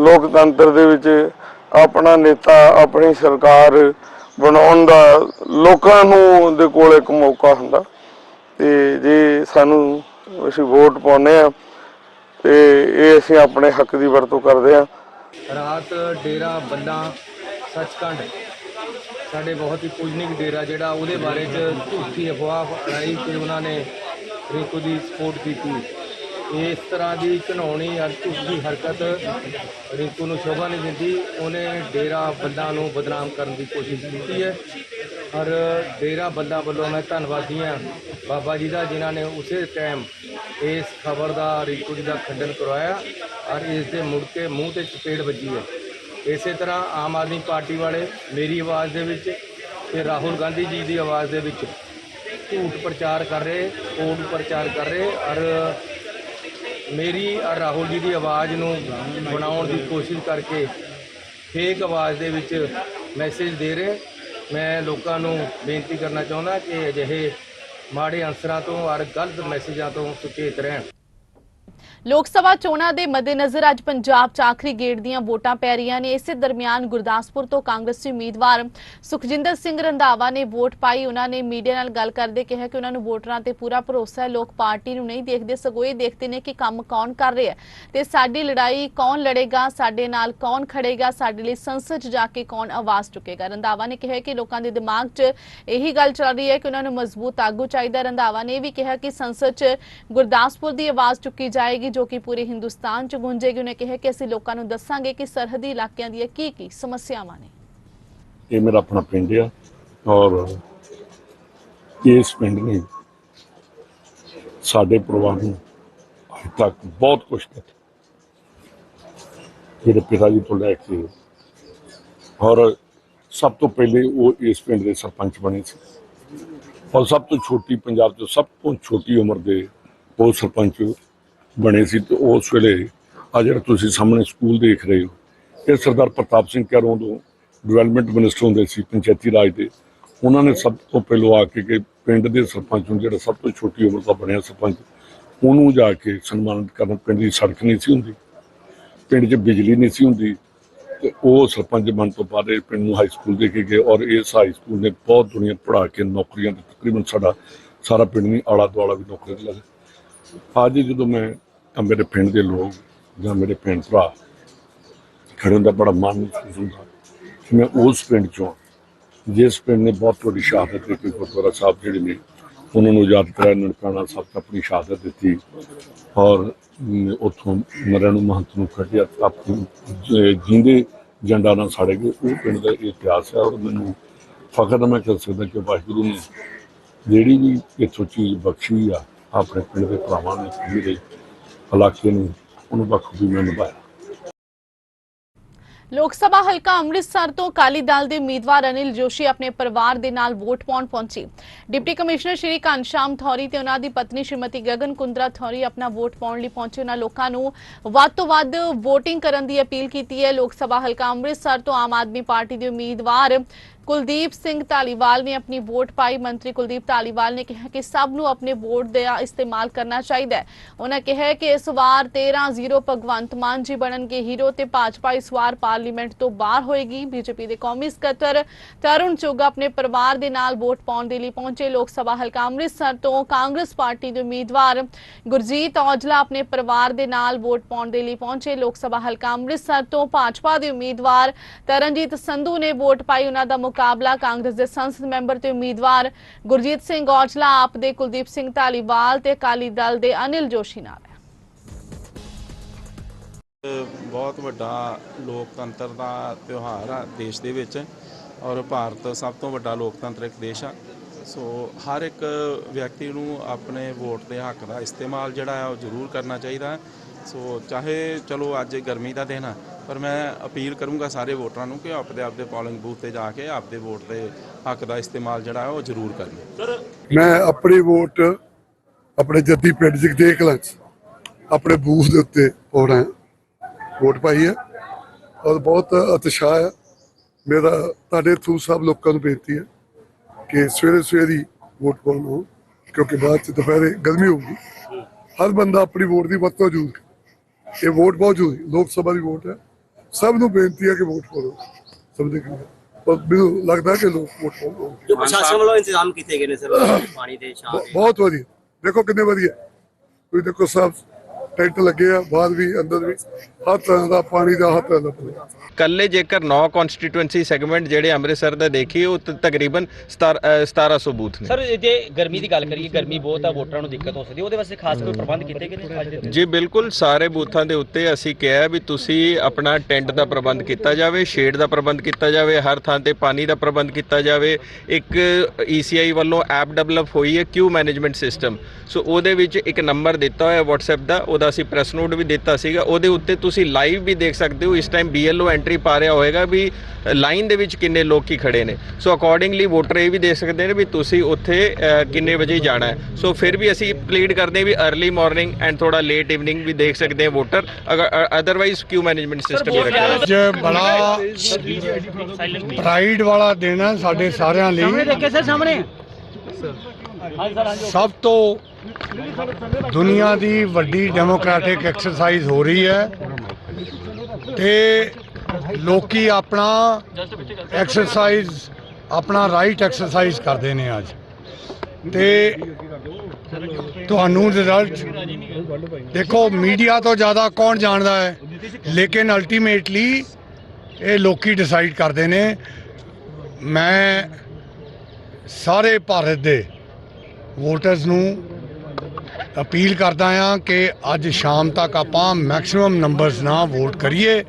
ਲੋਕਤੰਤਰ ਦੇ ਵਿੱਚ ਆਪਣਾ ਨੇਤਾ, ਆਪਣੀ ਸਰਕਾਰ ਬਣਾਉਣ ਦਾ ਲੋਕਾਂ ਨੂੰ ਦੇ ਕੋਲ ਇੱਕ ਮੌਕਾ ਹੁੰਦਾ। ਤੇ ਜੇ ਸਾਨੂੰ ਅਸੀਂ ਵੋਟ ਪਾਉਂਦੇ ਆ ਤੇ ਇਹ ਅਸੀਂ ਆਪਣੇ ਹੱਕ ਦੀ ਵਰਤੋਂ ਕਰਦੇ ਆ ਰਾਤ ਡੇਰਾ ਬੱਲਾ ਸੱਚਖੰਡ। ਸਾਡੇ ਬਹੁਤ ਹੀ ਪੂਜਨਿਕ ਡੇਰਾ ਜਿਹੜਾ ਉਹਦੇ ਬਾਰੇ ਚ ਝੂਠੀ ਅਫਵਾਹ ਫੈਲਾਈ ਕਿ ਉਹਨਾਂ ਨੇ ਰਿੰਕੂ ਦੀ ਸਪੋਰਟ ਕੀਤੀ। ਇਸ ਤਰ੍ਹਾਂ ਦੀ ਘਿਨਾਉਣੀ ਔਰ ਝੂਠੀ ਹਰਕਤ ਰਿੰਕੂ ਨੂੰ ਸ਼ੋਭਾ ਨਹੀਂ ਦਿੰਦੀ। ਉਹਨੇ ਡੇਰਾ ਬੱਲਾ ਨੂੰ ਬਦਨਾਮ ਕਰਨ ਦੀ ਕੋਸ਼ਿਸ਼ ਕੀਤੀ ਹੈ। ਔਰ ਡੇਰਾ ਬੱਲਾ ਵੱਲੋਂ ਮੈਂ ਧੰਨਵਾਦੀ ਹਾਂ ਬਾਬਾ ਜੀ ਦਾ ਜਿਨ੍ਹਾਂ ਨੇ ਉਸੇ ਟਾਈਮ ਇਸ ਖਬਰ ਦਾ ਰਿੰਕੂ ਜੀ ਦਾ ਖੰਡਨ ਕਰਵਾਇਆ ਔਰ ਇਸ ਦੇ ਮੁੜ ਕੇ ਮੂੰਹ ਤੇ ਚਪੇੜ ਵੱਜੀ ਹੈ। ਇਸੇ ਤਰ੍ਹਾਂ ਆਮ ਆਦਮੀ ਪਾਰਟੀ ਵਾਲੇ ਮੇਰੀ ਆਵਾਜ਼ ਦੇ ਵਿੱਚ ਤੇ ਰਾਹੁਲ ਗਾਂਧੀ ਜੀ ਦੀ ਆਵਾਜ਼ ਦੇ ਵਿੱਚ ਝੂਠ ਪ੍ਰਚਾਰ ਕਰ ਰਹੇ, ਕੋਡ ਪ੍ਰਚਾਰ ਕਰ ਰਹੇ ਔਰ ਮੇਰੀ ਔਰ ਰਾਹੁਲ ਜੀ ਦੀ ਆਵਾਜ਼ ਨੂੰ ਬਣਾਉਣ ਦੀ ਕੋਸ਼ਿਸ਼ ਕਰਕੇ ਫੇਕ ਆਵਾਜ਼ ਦੇ ਵਿੱਚ ਮੈਸੇਜ ਦੇ ਰਹੇ। ਮੈਂ ਲੋਕਾਂ ਨੂੰ ਬੇਨਤੀ ਕਰਨਾ ਚਾਹੁੰਦਾ ਕਿ ਅਜਿਹੇ ਮਾੜੇ ਅਨਸਰਾਂ ਤੋਂ ਔਰ ਗਲਤ ਮੈਸੇਜਾਂ ਤੋਂ ਸੁਚੇਤ ਰਹਿਣ। ਲੋਕ ਸਭਾ ਚੋਣਾਂ ਦੇ ਮੱਦੇਨਜ਼ਰ ਅੱਜ ਪੰਜਾਬ 'ਚ ਆਖਰੀ ਗੇੜ ਦੀਆਂ ਵੋਟਾਂ ਪੈ ਰਹੀਆਂ ਨੇ। ਇਸੇ ਦਰਮਿਆਨ ਗੁਰਦਾਸਪੁਰ ਤੋਂ ਕਾਂਗਰਸੀ ਉਮੀਦਵਾਰ ਸੁਖਜਿੰਦਰ ਸਿੰਘ ਰੰਧਾਵਾ ਨੇ ਵੋਟ ਪਾਈ। ਉਹਨਾਂ ਨੇ ਮੀਡੀਆ ਨਾਲ ਗੱਲ ਕਰਦੇ ਕਿਹਾ ਕਿ ਉਹਨਾਂ ਨੂੰ ਵੋਟਰਾਂ ਤੇ ਪੂਰਾ ਭਰੋਸਾ ਹੈ। ਲੋਕ ਪਾਰਟੀ ਨੂੰ ਨਹੀਂ ਦੇਖਦੇ, ਸਗੋਂ ਇਹ ਦੇਖਦੇ ਨੇ ਕਿ ਕੰਮ ਕੌਣ ਕਰ ਰਿਹਾ ਹੈ। ਤੇ ਸਾਡੀ ਲੜਾਈ ਕੌਣ ਲੜੇਗਾ, ਸਾਡੇ ਨਾਲ ਕੌਣ ਖੜੇਗਾ, ਸਾਡੇ ਲਈ ਸੰਸਦ 'ਚ ਜਾ ਕੇ ਕੌਣ ਆਵਾਜ਼ ਚੁੱਕੇਗਾ? ਰੰਧਾਵਾ ਨੇ ਕਿਹਾ ਕਿ ਲੋਕਾਂ ਦੇ ਦਿਮਾਗ 'ਚ ਇਹੀ ਗੱਲ ਚੱਲ ਰਹੀ ਹੈ ਕਿ ਉਹਨਾਂ ਨੂੰ ਮਜ਼ਬੂਤ ਆਗੂ ਚਾਹੀਦਾ ਰੰਧਾਵਾ ਨੇ ਇਹ ਵੀ ਕਿਹਾ ਕਿ ਸੰਸਦ 'ਚ ਗੁਰਦਾਸਪੁਰ ਦੀ ਆਵਾਜ਼ ਚੁੱਕੀ ਜਾਏਗੀ ਜੋ ਕਿ ਪੂਰੇ ਹਿੰਦੁਸਤਾਨ 'ਚ ਗੂੰਜੇਗੀ, ਉਹਨੇ ਕਿਹਾ ਕਿ ਅਸੀਂ ਲੋਕਾਂ ਨੂੰ ਦੱਸਾਂਗੇ ਕਿ ਸਰਹੱਦੀ ਇਲਾਕਿਆਂ ਦੀਆਂ ਕੀ ਕੀ ਸਮੱਸਿਆਵਾਂ ਨੇ। ਇਹ ਮੇਰਾ ਆਪਣਾ ਪਿੰਡ ਆ ਔਰ ਇਸ ਪਿੰਡ ਨੇ ਸਾਡੇ ਪਰਿਵਾਰ ਨੂੰ ਅੱਜ ਤੱਕ ਬਹੁਤ ਕੁਝ ਦਿੱਤਾ ਮੇਰੇ ਪਿਤਾ ਜੀ ਤੋਂ ਲੈ ਕੇ ਔਰ ਸਭ ਤੋਂ ਪਹਿਲੇ ਉਹ ਇਸ ਪਿੰਡ ਦੇ ਸਰਪੰਚ ਬਣੇ ਸੀ। ਔਰ ਸਭ ਤੋਂ ਛੋਟੀ ਪੰਜਾਬ ਤੋਂ ਸਭ ਤੋਂ ਛੋਟੀ ਉਮਰ ਦੇ ਉਹ ਸਰਪੰਚ ਬਣੇ ਸੀ ਤੇ ਉਸ ਵੇਲੇ ਆ ਜਿਹੜਾ ਤੁਸੀਂ ਸਾਹਮਣੇ ਸਕੂਲ ਦੇਖ ਰਹੇ ਹੋ, ਇਹ ਸਰਦਾਰ ਪ੍ਰਤਾਪ ਸਿੰਘ ਕੈਰੋਂ ਤੋਂ ਡਿਵੈਲਪਮੈਂਟ ਮਿਨਿਸਟਰ ਹੁੰਦੇ ਸੀ, ਪੰਚਾਇਤੀ ਰਾਜ ਦੇ। ਉਹਨਾਂ ਨੇ ਸਭ ਤੋਂ ਪਹਿਲਾਂ ਆ ਕੇ ਕਿ ਪਿੰਡ ਦੇ ਸਰਪੰਚ ਨੂੰ ਜਿਹੜਾ ਸਭ ਤੋਂ ਛੋਟੀ ਉਮਰ ਦਾ ਬਣਿਆ ਸਰਪੰਚ, ਉਹਨੂੰ ਜਾ ਕੇ ਸਨਮਾਨਿਤ ਕਰਨ। ਪਿੰਡ ਦੀ ਸੜਕ ਨਹੀਂ ਸੀ ਹੁੰਦੀ, ਪਿੰਡ 'ਚ ਬਿਜਲੀ ਨਹੀਂ ਸੀ ਹੁੰਦੀ ਤੇ ਉਹ ਸਰਪੰਚ ਬਣ ਤੋਂ ਬਾਅਦ ਇਹ ਪਿੰਡ ਨੂੰ ਹਾਈ ਸਕੂਲ ਦੇ ਕੇ ਗਏ ਔਰ ਇਸ ਹਾਈ ਸਕੂਲ ਨੇ ਬਹੁਤ ਦੁਨੀਆ ਪੜ੍ਹਾ ਕੇ ਨੌਕਰੀਆਂ ਤੇ ਤਕਰੀਬਨ ਸਾਡਾ ਸਾਰਾ ਪਿੰਡ ਨਹੀਂ ਆਲਾ ਦੁਆਲਾ ਵੀ ਨੌਕਰੀ ਤੇ ਲੱਗੇ ਅੱਜ ਜਦੋਂ ਮੈਂ ਤਾਂ ਮੇਰੇ ਪਿੰਡ ਦੇ ਲੋਕ ਜਾਂ ਮੇਰੇ ਭੈਣ ਭਰਾ ਖੜੇ ਹੁੰਦਾ ਬੜਾ ਮਨ ਮਹਿਸੂਸ ਹੁੰਦਾ ਕਿ ਮੈਂ ਉਸ ਪਿੰਡ ਚੋਂ ਹਾਂ, ਜਿਸ ਪਿੰਡ ਨੇ ਬਹੁਤ ਵੱਡੀ ਸ਼ਹਾਦਤ ਦਿੱਤੀ ਗੁਰਦੁਆਰਾ ਸਾਹਿਬ ਜਿਹੜੇ ਨੇ ਉਹਨਾਂ ਨੂੰ ਯਾਦ ਕਰਾਇਆ ਨਨਕਾਣਾ ਸਾਹਿਬ ਤੋਂ ਆਪਣੀ ਸ਼ਹਾਦਤ ਦਿੱਤੀ ਔਰ ਅਮ, ਉੱਥੋਂ ਮਰਨ ਨੂੰ ਮਹੰਤ ਨੂੰ ਕੱਢਿਆ ਆਪਣੀ ਜਿੰਦੇ ਜੰਡਾ ਨਾਲ ਸਾੜੇ ਗਏ। ਉਹ ਪਿੰਡ ਦਾ ਇਤਿਹਾਸ ਹੈ ਔਰ ਮੈਨੂੰ ਫਖਰ ਮੈਂ ਕਰ ਸਕਦਾ ਕਿ ਵਾਹਿਗੁਰੂ ਨੇ ਜਿਹੜੀ ਵੀ ਇੱਥੋਂ ਚੀਜ਼ ਬਖਸ਼ੀ ਆ ਆਪਣੇ ਪਿੰਡ ਦੇ ਭਰਾਵਾਂ ਨੇ ਮੇਰੇ ਇਲਾਕੇ ਨੂੰ, ਉਹਨੂੰ ਬਖੂਬੀ ਮੈਂ ਨਿਭਾਇਆ। ਲੋਕ ਸਭਾ ਹਲਕਾ ਅੰਮ੍ਰਿਤਸਰ ਤੋਂ ਅਕਾਲੀ ਦਲ ਦੇ ਉਮੀਦਵਾਰ ਅਨਿਲ ਜੋਸ਼ੀ ਆਪਣੇ ਪਰਿਵਾਰ ਦੇ ਨਾਲ ਵੋਟ ਪਾਉਣ ਪਹੁੰਚੇ। ਡਿਪਟੀ ਕਮਿਸ਼ਨਰ ਸ਼੍ਰੀ ਘਨਸ਼ਾਮ ਥੌਰੀ ਤੇ ਉਹਨਾਂ ਦੀ ਪਤਨੀ ਸ਼੍ਰੀਮਤੀ ਗਗਨ ਕੁੰਦਰਾ ਥੌਰੀ ਆਪਣਾ ਵੋਟ ਪਾਉਣ ਲਈ ਪਹੁੰਚੇ। ਉਹਨਾਂ ਲੋਕਾਂ ਨੂੰ ਵੱਧ ਤੋਂ ਵੱਧ ਵੋਟਿੰਗ ਕਰਨ ਦੀ ਅਪੀਲ ਕੀਤੀ ਹੈ। ਲੋਕ ਸਭਾ ਹਲਕਾ ਅੰਮ੍ਰਿਤਸਰ ਤੋਂ ਆਮ ਆਦਮੀ ਪਾਰਟੀ ਦੇ ਉਮੀਦਵਾਰ ਕੁਲਦੀਪ ਸਿੰਘ ਢਾਲੀਵਾਲ ਨੇ ਆਪਣੀ ਵੋਟ ਪਾਈ। ਮੰਤਰੀ ਕੁਲਦੀਪ ਢਾਲੀਵਾਲ ਨੇ ਕਿਹਾ ਕਿ ਸਭ ਨੂੰ ਆਪਣੇ ਵੋਟ ਦਾ ਇਸਤੇਮਾਲ ਕਰਨਾ ਚਾਹੀਦਾ ਹੈ। ਉਹਨਾਂ ਕਿਹਾ ਕਿ ਇਸ ਵਾਰ 13-0 ਭਗਵੰਤ ਮਾਨ ਜੀ ਬਣਨਗੇ ਹੀਰੋ ਤੇ ਭਾਜਪਾ ਇਸ ਵਾਰ ਪਾਰਲੀਮੈਂਟ ਤੋਂ ਬਾਹਰ ਹੋਏਗੀ। ਬੀਜੇਪੀ ਦੇ ਕੌਮੀ ਸਕੱਤਰ ਤਰੁਣ ਚੋਗਾ ਆਪਣੇ ਪਰਿਵਾਰ ਦੇ ਨਾਲ ਵੋਟ ਪਾਉਣ ਦੇ ਲਈ ਪਹੁੰਚੇ। ਲੋਕ ਸਭਾ ਹਲਕਾ ਅੰਮ੍ਰਿਤਸਰ ਤੋਂ ਕਾਂਗਰਸ ਪਾਰਟੀ ਦੇ ਉਮੀਦਵਾਰ ਗੁਰਜੀਤ ਔਜਲਾ ਆਪਣੇ ਪਰਿਵਾਰ ਦੇ ਨਾਲ ਵੋਟ ਪਾਉਣ ਦੇ ਲਈ ਪਹੁੰਚੇ। ਲੋਕ ਸਭਾ ਹਲਕਾ ਅੰਮ੍ਰਿਤਸਰ ਤੋਂ ਭਾਜਪਾ ਦੇ ਉਮੀਦਵਾਰ ਤਰਨਜੀਤ ਸੰਧੂ ਨੇ ਵੋਟ ਪਾਈ। ਉਹਨਾਂ ਦਾ ਮੁਕਾਬਲਾ ਕਾਂਗਰਸ ਦੇ ਸੰਸਦ ਮੈਂਬਰ ਤੇ ਉਮੀਦਵਾਰ ਗੁਰਜੀਤ ਸਿੰਘ ਔਜਲਾ, ਆਪ ਦੇ ਕੁਲਦੀਪ ਸਿੰਘ ਢਾਲੀਵਾਲ ਤੇ ਅਕਾਲੀ ਦਲ ਦੇ ਅਨਿਲ ਜੋਸ਼ੀ ਨਾਲ ਹੈ। ਬਹੁਤ ਵੱਡਾ ਲੋਕਤੰਤਰ ਦਾ ਤਿਉਹਾਰ ਆ ਦੇਸ਼ ਦੇ ਵਿੱਚ ਔਰ ਭਾਰਤ ਸਭ ਤੋਂ ਵੱਡਾ ਲੋਕਤੰਤਰਿਕ ਦੇਸ਼ ਆ। ਸੋ ਹਰ ਇੱਕ ਵਿਅਕਤੀ ਨੂੰ ਆਪਣੇ ਵੋਟ ਦੇ ਹੱਕ ਦਾ ਇਸਤੇਮਾਲ ਜਿਹੜਾ ਹੈ ਉਹ ਜ਼ਰੂਰ ਕਰਨਾ ਚਾਹੀਦਾ। ਸੋ ਚਾਹੇ ਚਲੋ ਅੱਜ ਗਰਮੀ ਦਾ ਦਿਨ ਆ ਪਰ ਮੈਂ ਅਪੀਲ ਕਰੂੰਗਾ ਸਾਰੇ ਵੋਟਰਾਂ ਨੂੰ ਕਿ ਆਪਦੇ ਆਪਦੇ ਪੋਲਿੰਗ ਬੂਥ ਤੇ ਜਾ ਕੇ ਆਪਦੇ ਵੋਟ ਦੇ ਹੱਕ ਦਾ ਇਸਤੇਮਾਲ ਜਿਹੜਾ ਹੈ ਉਹ ਜ਼ਰੂਰ ਕਰਨ। ਮੈਂ ਆਪਣੀ ਵੋਟ ਆਪਣੇ ਜੱਦੀ ਪਿੰਡ ਜਗਦੇਖ ਕਲਾਂ 'ਚ ਆਪਣੇ ਬੂਥ ਦੇ ਉੱਤੇ ਪਾਉਣਾ ਵੋਟ ਪਾਈ ਹੈ। ਔਰ ਬਹੁਤ ਉਤਸ਼ਾਹ ਹੈ। ਮੇਰਾ ਤੁਹਾਡੇ ਥਰੂ ਸਭ ਲੋਕਾਂ ਨੂੰ ਬੇਨਤੀ ਹੈ ਕਿ ਸਵੇਰੇ ਸਵੇਰੇ ਵੋਟ ਪਾਉਣਾ ਕਿਉਂਕਿ ਬਾਅਦ ਚ ਦੁਪਹਿਰੇ ਗਰਮੀ ਹੋਊਗੀ। ਹਰ ਬੰਦਾ ਆਪਣੀ ਵੋਟ ਦੀ ਵਰਤੋਂ ਜ਼ਰੂਰ ਕਰੇ। ਇਹ ਵੋਟ ਬਹੁਤ ਜ਼ਰੂਰੀ ਲੋਕ ਸਭਾ ਦੀ ਵੋਟ ਹੈ। ਸਭ ਨੂੰ ਬੇਨਤੀ ਹੈ ਕਿ ਵੋਟ ਪਾਓ ਸਭ ਦੇ ਪਰ ਮੈਨੂੰ ਲੱਗਦਾ ਕਿ ਲੋਕ ਵੋਟ ਪਾਉਣਗੇ ਜੋ ਪ੍ਰਸ਼ਾਸਨ ਵੱਲੋਂ ਇੰਤਜ਼ਾਮ ਕੀਤੇ ਗਏ ਨੇ ਸਰ ਪਾਣੀ ਦੇ ਦੇ। ਬਹੁਤ ਵਧੀਆ। ਦੇਖੋ ਕਿੰਨੇ ਵਧੀਆ। ਤੁਸੀਂ ਦੇਖੋ ਸਭ ਟੈਂਟ ਲੱਗੇ ਆ ਬਾਹਰ ਵੀ ਅੰਦਰ ਵੀ ਹਰ ਤਰ੍ਹਾਂ ਦਾ ਪਾਣੀ ਦਾ ਹਰ ਤਰ੍ਹਾਂ ਦਾ ਪਾਣੀ। ਕੱਲੇ ਜੇਕਰ 9 ਕਨਸਟੀਟੂਐਂਸੀ ਸੈਗਮੈਂਟ ਜਿਹੜੇ ਅੰਮ੍ਰਿਤਸਰ ਦੇ ਦੇਖੀਏ ਉਹ ਤ- ਤਕਰੀਬਨ 1700 ਬੂਥ ਨੇ ਸਰ ਜੇ ਗਰਮੀ ਦੀ ਗੱਲ ਕਰੀਏ ਗਰਮੀ ਬਹੁਤ ਆ ਵੋਟਰਾਂ ਨੂੰ ਦਿੱਕਤ ਹੋ ਸਕਦੀ ਹੈ ਉਹਦੇ ਵਾਸਤੇ ਖਾਸ ਕੋਈ ਪ੍ਰਬੰਧ ਕੀਤੇ ਗਏ ਨੇ ਅੱਜ ਦੇ ਦਿਨ? ਜੀ ਬਿਲਕੁਲ ਸਾਰੇ ਬੂਥਾਂ ਦੇ ਉੱਤੇ ਅਸੀਂ ਕਿਹਾ ਵੀ ਤੁਸੀਂ ਆਪਣਾ ਟੈਂਟ ਦਾ ਪ੍ਰਬੰਧ ਕੀਤਾ ਜਾਵੇ ਸ਼ੇਡ ਦਾ ਪ੍ਰਬੰਧ ਕੀਤਾ ਜਾਵੇ ਹਰ ਥਾਂ ਤੇ ਪਾਣੀ ਦਾ ਪ੍ਰਬੰਧ ਕੀਤਾ ਜਾਵੇ ਇੱਕ ECI ਵੱਲੋਂ ਐਪ ਡਿਵੈਲਪ ਹੋਈ ਹੈ ਕਿਊ ਮੈਨੇਜਮੈਂਟ ਸਿਸਟਮ ਸੋ ਉਹਦੇ ਵਿੱਚ ਇੱਕ ਨੰਬਰ ਦਿੱਤਾ ਹੋਇਆ WhatsApp ਦਾ ਉਹਦਾ ਅਸੀਂ ਪ੍ਰੈਸ ਨੋਟ ਵੀ ਦਿੱਤਾ ਸੀਗਾ ਉਹਦੇ ਉੱਤੇ ਤੁਸੀਂ ਲਾਈਵ ਵੀ ਦੇਖ ਸਕਦੇ ਹੋ ਇਸ ਟਾਈਮ BLO ਐਂਟਰੀ ਪਾ ਰਿਹਾ ਹੋਏਗਾ ਵੀ ਲਾਈਨ ਦੇ ਵਿੱਚ ਕਿੰਨੇ ਲੋਕੀ ਖੜੇ ਨੇ। ਸੋ ਅਕੋਰਡਿੰਗਲੀ ਵੋਟਰ ਇਹ ਵੀ ਦੇਖ ਸਕਦੇ ਨੇ ਵੀ ਤੁਸੀਂ ਉੱਥੇ ਕਿੰਨੇ ਵਜੇ ਜਾਣਾ ਹੈ। ਸੋ ਫਿਰ ਵੀ ਅਸੀਂ ਪਲੀਡ ਕਰਦੇ ਹਾਂ ਵੀ अर्ਲੀ ਮਾਰਨਿੰਗ ਐਂਡ ਥੋੜਾ ਲੇਟ ਇਵਨਿੰਗ ਵੀ ਦੇਖ ਸਕਦੇ ਹਾਂ ਵੋਟਰ ਅਗਰ ਅਦਰਵਾਈਜ਼ ਕਿਊ ਮੈਨੇਜਮੈਂਟ ਸਿਸਟਮ ਹੀ ਰੱਖਿਆ। ਅੱਜ ਬੜਾ ਪ੍ਰਾਈਡ ਵਾਲਾ ਦਿਨ ਹੈ ਸਾਡੇ ਸਾਰਿਆਂ ਲਈ। ਦੇਖੇ ਸਰ ਸਾਹਮਣੇ? ਸਭ ਤੋਂ ਦੁਨੀਆ ਦੀ ਵੱਡੀ ਡੈਮੋਕ੍ਰੈਟਿਕ ਐਕਸਰਸਾਈਜ਼ ਹੋ ਰਹੀ ਹੈ ਤੇ ਲੋਕੀ ਆਪਣਾ ਐਕਸਰਸਾਈਜ਼, ਆਪਣਾ ਰਾਈਟ ਐਕਸਰਸਾਈਜ਼ ਕਰਦੇ ਨੇ ਅੱਜ। ਤੇ ਤੁਹਾਨੂੰ ਰਿਜ਼ਲਟ ਦੇਖੋ ਮੀਡੀਆ ਤੋਂ ਜ਼ਿਆਦਾ ਕੌਣ ਜਾਣਦਾ ਹੈ? ਲੇਕਿਨ ਅਲਟੀਮੇਟਲੀ ਇਹ ਲੋਕੀ ਡਿਸਾਈਡ ਕਰਦੇ ਨੇ। ਮੈਂ ਸਾਰੇ ਭਾਰਤ ਦੇ ਵੋਟਰਸ ਨੂੰ ਅਪੀਲ ਕਰਦਾ ਹਾਂ ਕਿ ਅੱਜ ਸ਼ਾਮ ਤੱਕ ਆਪਾਂ ਮੈਕਸਿਮਮ ਨੰਬਰਸ ਨਾਲ ਵੋਟ ਕਰੀਏ।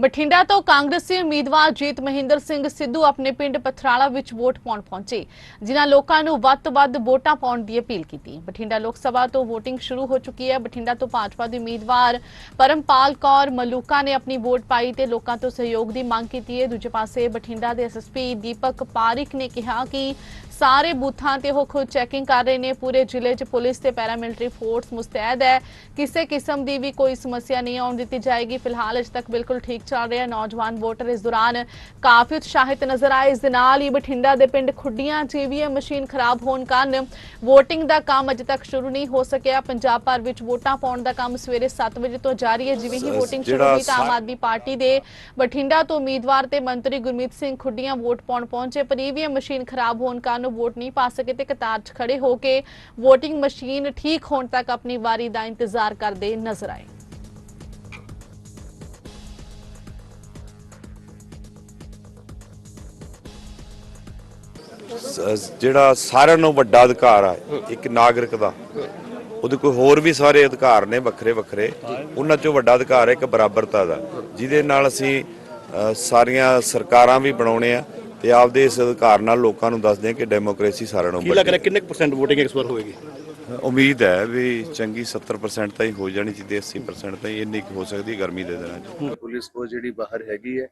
ਬਠਿੰਡਾ ਤੋਂ ਕਾਂਗਰਸੀ ਉਮੀਦਵਾਰ ਜੀਤ ਮਹਿੰਦਰ ਸਿੰਘ ਸਿੱਧੂ ਆਪਣੇ ਪਿੰਡ ਪਥਰਾਲਾ ਵਿੱਚ ਵੋਟ ਪਾਉਣ ਪਹੁੰਚੇ, ਜਿਨ੍ਹਾਂ ਲੋਕਾਂ ਨੂੰ ਵੱਧ ਤੋਂ ਵੱਧ ਵੋਟਾਂ ਪਾਉਣ ਦੀ ਅਪੀਲ ਕੀਤੀ। ਬਠਿੰਡਾ ਲੋਕ ਸਭਾ ਤੋਂ VOTING ਸ਼ੁਰੂ ਹੋ ਚੁੱਕੀ ਹੈ। ਬਠਿੰਡਾ ਤੋਂ ਭਾਜਪਾ ਦੇ ਉਮੀਦਵਾਰ ਪਰਮਪਾਲ ਕੌਰ ਮਲੂਕਾ ਨੇ ਆਪਣੀ ਵੋਟ ਪਾਈ ਤੇ ਲੋਕਾਂ ਤੋਂ ਸਹਿਯੋਗ ਦੀ ਮੰਗ ਕੀਤੀ ਹੈ। ਦੂਜੇ ਪਾਸੇ ਬਠਿੰਡਾ ਦੇ ਐਸਐਸਪੀ ਦੀਪਕ ਪਾਰਿਕ ਨੇ ਕਿਹਾ ਕਿ ਸਾਰੇ ਬੂਥਾਂ ਤੇ ਉਹ ਖੁਦ ਚੈਕਿੰਗ ਕਰ ਰਹੇ ਨੇ। ਪੂਰੇ ਜ਼ਿਲ੍ਹੇ 'ਚ ਪੁਲਿਸ ਤੇ ਪੈਰਾਮਿਲਟਰੀ ਫੋਰਸ ਮੁਸਤੈਦ ਹੈ। ਕਿਸੇ ਕਿਸਮ ਦੀ ਵੀ ਕੋਈ ਸਮੱਸਿਆ ਨਹੀਂ ਆਉਣ ਦਿੱਤੀ ਜਾਏਗੀ। ਫਿਲਹਾਲ ਅਜੇ ਤੱਕ ਬਿਲਕੁਲ ਠੀਕ ਚੱਲ ਰਿਹਾ। ਨੌਜਵਾਨ ਵੋਟਰ ਇਸ ਦੌਰਾਨ ਕਾਫੀ ਉਤਸ਼ਾਹਿਤ ਨਜ਼ਰ ਆਏ। ਇਸ ਦੇ ਨਾਲ ਹੀ ਬਠਿੰਡਾ ਦੇ ਪਿੰਡ ਖੁੱਡੀਆਂ 'ਚ ਈਵੀਐਮ ਮਸ਼ੀਨ ਖਰਾਬ ਹੋਣ ਕਾਰਨ VOTING ਦਾ ਕੰਮ ਅਜੇ ਤੱਕ ਸ਼ੁਰੂ ਨਹੀਂ ਹੋ ਸਕਿਆ। ਪੰਜਾਬ ਭਰ ਵਿੱਚ ਵੋਟਾਂ ਪਾਉਣ ਦਾ ਕੰਮ ਸਵੇਰੇ 7 ਵਜੇ ਤੋਂ ਜਾਰੀ ਹੈ। ਜਿਵੇਂ ਹੀ VOTING ਸ਼ੁਰੂ ਹੋਈ ਤਾਂ ਆਮ ਆਦਮੀ ਪਾਰਟੀ ਦੇ ਬਠਿੰਡਾ ਤੋਂ ਉਮੀਦਵਾਰ ਤੇ ਮੰਤਰੀ ਗੁਰਮੀਤ ਸਿੰਘ ਖੁੱਡੀਆਂ ਵੋਟ ਪਾਉਣ ਪਹੁੰਚੇ। ਪਰ ਈਵੀਐਮ ਮਸ਼ੀਨ ਖਰਾਬ ਹੋਣ ਕਾਰਨ ਵੋਟ ਨਹੀਂ ਪਾ ਸਕੇ ਤੇ ਕਤਾਰ 'ਚ ਖੜੇ ਹੋ ਕੇ VOTING ਮਸ਼ੀਨ ਠੀਕ ਹੋਣ ਤੱਕ ਆਪਣੀ ਵਾਰੀ ਦਾ ਇੰਤਜ਼ਾਰ ਕਰਦੇ ਨਜ਼ਰ ਆਏ। ਜਿਹੜਾ ਸਾਰਿਆਂ ਨੂੰ ਵੱਡਾ ਅਧਿਕਾਰ ਆ ਇੱਕ ਨਾਗਰਿਕ ਦਾ ਉਹਦੇ ਕੋਈ ਹੋਰ ਵੀ ਸਾਰੇ ਅਧਿਕਾਰ ਨੇ ਵੱਖਰੇ ਵੱਖਰੇ। ਉਹਨਾਂ ਚੋਂ ਵੱਡਾ ਅਧਿਕਾਰ ਹੈ ਇੱਕ ਬਰਾਬਰਤਾ ਦਾ। ਜਿਹਦੇ ਨਾਲ ਅਸੀਂ ਸਾਰੀਆਂ ਸਰਕਾਰਾਂ ਵੀ ਬਣਾਉਣੇ ਆ ਤੇ ਆਪਦੇ ਇਸ ਅਧਿਕਾਰ ਨਾਲ ਲੋਕਾਂ ਨੂੰ ਦੱਸਦੇ ਆ ਕਿ ਡੈਮੋਕ੍ਰੇਸੀ ਸਾਰਿਆਂ ਨੂੰ ਕੀ ਲੱਗ ਰਿਹਾ? ਕਿੰਨੇ ਪਰਸੈਂਟ VOTING ਇਸ ਵਾਰ ਹੋਏਗੀ। ਉਮੀਦ ਹੈ ਵੀ ਚੰਗੀ 70% ਤਾਂ ਹੀ ਹੋ ਜਾਣੀ ਚਾਹੀਦੀ 80% ਤਾਂ ਇੰਨੀ ਕੁ ਹੋ ਸਕਦੀ ਗਰਮੀ ਦੇ ਦਿਨਾਂ 'ਚ। ਪੁਲਿਸ ਫੋਰਸ ਜਿਹੜੀ ਬਾਹਰ ਹੈਗੀ ਹੈ